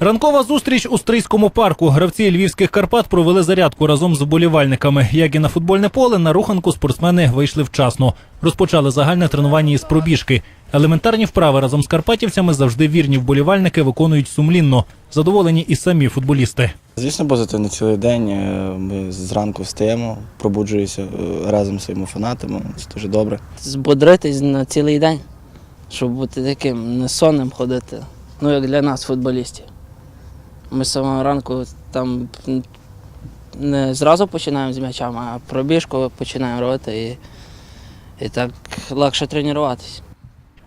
Ранкова зустріч у стрийському парку. Гравці львівських Карпат провели зарядку разом з вболівальниками. Як і на футбольне поле, на руханку спортсмени вийшли вчасно. Розпочали загальне тренування із пробіжки. Елементарні вправи разом з карпатівцями завжди вірні вболівальники виконують сумлінно. Задоволені і самі футболісти. Звісно, позитивний цілий день. Е, Ми зранку встаємо, пробуджуємося е, разом з своїми фанатами. Це дуже добре. збодритись на цілий день, щоб бути таким несонним ходити. Ну, як для нас, футболістів. Ми з самого ранку там не зразу починаємо з м'ячами, а пробіжку починаємо робити і, і так легше тренуватись.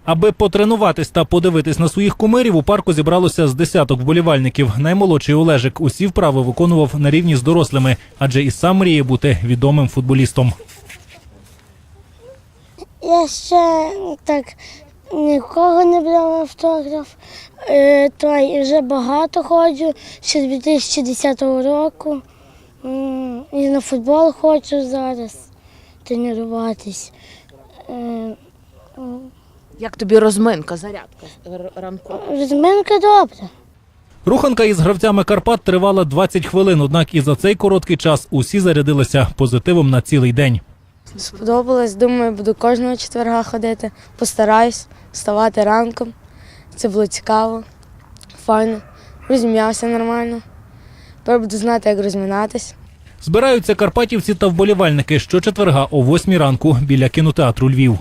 Аби потренуватись та подивитись на своїх кумирів, у парку зібралося з десяток вболівальників. Наймолодший Олежик усі вправи виконував на рівні з дорослими, адже і сам мріє бути відомим футболістом. Я ще так нікого не брав автограф. Е, то й вже багато ходжу, ще з 2010 року. І на футбол хочу зараз тренуватись. Е, Як тобі розминка, зарядка р- ранкова? Розминка добре. Руханка із гравцями Карпат тривала 20 хвилин, однак і за цей короткий час усі зарядилися позитивом на цілий день. Сподобалось, думаю, буду кожного четверга ходити. Постараюсь вставати ранком. Це було цікаво, файно. Розім'явся нормально. Тепер буду знати, як розминатись. Збираються карпатівці та вболівальники щочетверга о 8 ранку біля кінотеатру Львів.